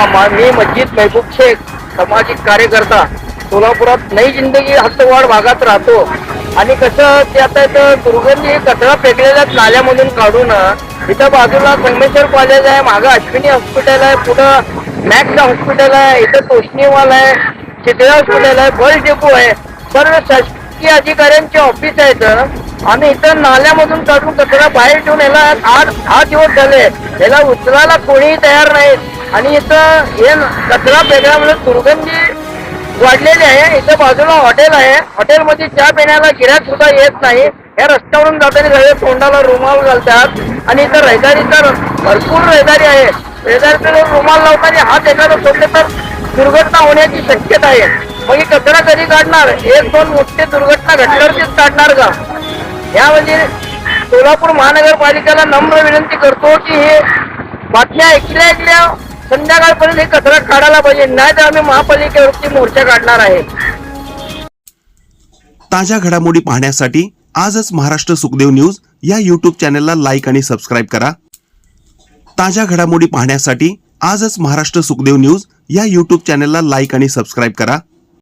मी मस्जिद महबूब शेख सामाजिक कार्यकर्ता सोलापुरात नई जिंदगी हस्तवाड भागात राहतो. आणि कसं ते आता इथं दुर्गंधी कचरा फेकलेल्या नाल्यामधून काढून इथं बाजूला संगमेश्वर कॉलेज आहे मागं अश्विनी हॉस्पिटल आहे पुढं मॅक्स हॉस्पिटल आहे इथं तोष्णीवाल आहे चितळे हॉस्पिटल आहे बस डेपो आहे. सर्व शासकीय अधिकाऱ्यांचे ऑफिस आहेत आम्ही इथं नाल्यामधून काढून कचरा बाहेर ठेवून याला आठ दहा दिवस झाले. याला उचलायला कोणीही तयार नाही. आणि इथं हे कचरा म्हणून दुर्गंधी वाढलेली आहे. इथं बाजूला हॉटेल आहे. हॉटेलमध्ये चहा पिण्याला गिराक सुद्धा येत नाही. या रस्त्यावरून जाताना सगळे तोंडाला रुमाल घालतात. आणि इथं रहदारी तर भरपूर रहदारी आहे. रहदारीकडे रुमाल लावताना हात एखादा सोडले तर दुर्घटना होण्याची शक्यता आहे. मग ही कचरा कधी काढणार? एक दोन मोठे दुर्घटना घडल्यावरतीच काढणार का? यामध्ये सोलापूर महानगरपालिकेला नम्र विनंती करतो की हे बातम्या ऐकल्या ऐकल्या संध्याकाळपर्यंत हे कचरा काढायला पाहिजे. नाही तर आम्ही महापालिकेवरती मोर्चा काढणार आहे. ताज्या घडामोडी पाहण्यासाठी आजच महाराष्ट्र सुखदेव न्यूज या यूट्यूब चॅनलला लाईक आणि सबस्क्राईब करा. ताज्या घडामोडी पाहण्यासाठी आजच महाराष्ट्र सुखदेव न्यूज या यूट्यूब चॅनलला लाईक आणि सबस्क्राईब करा.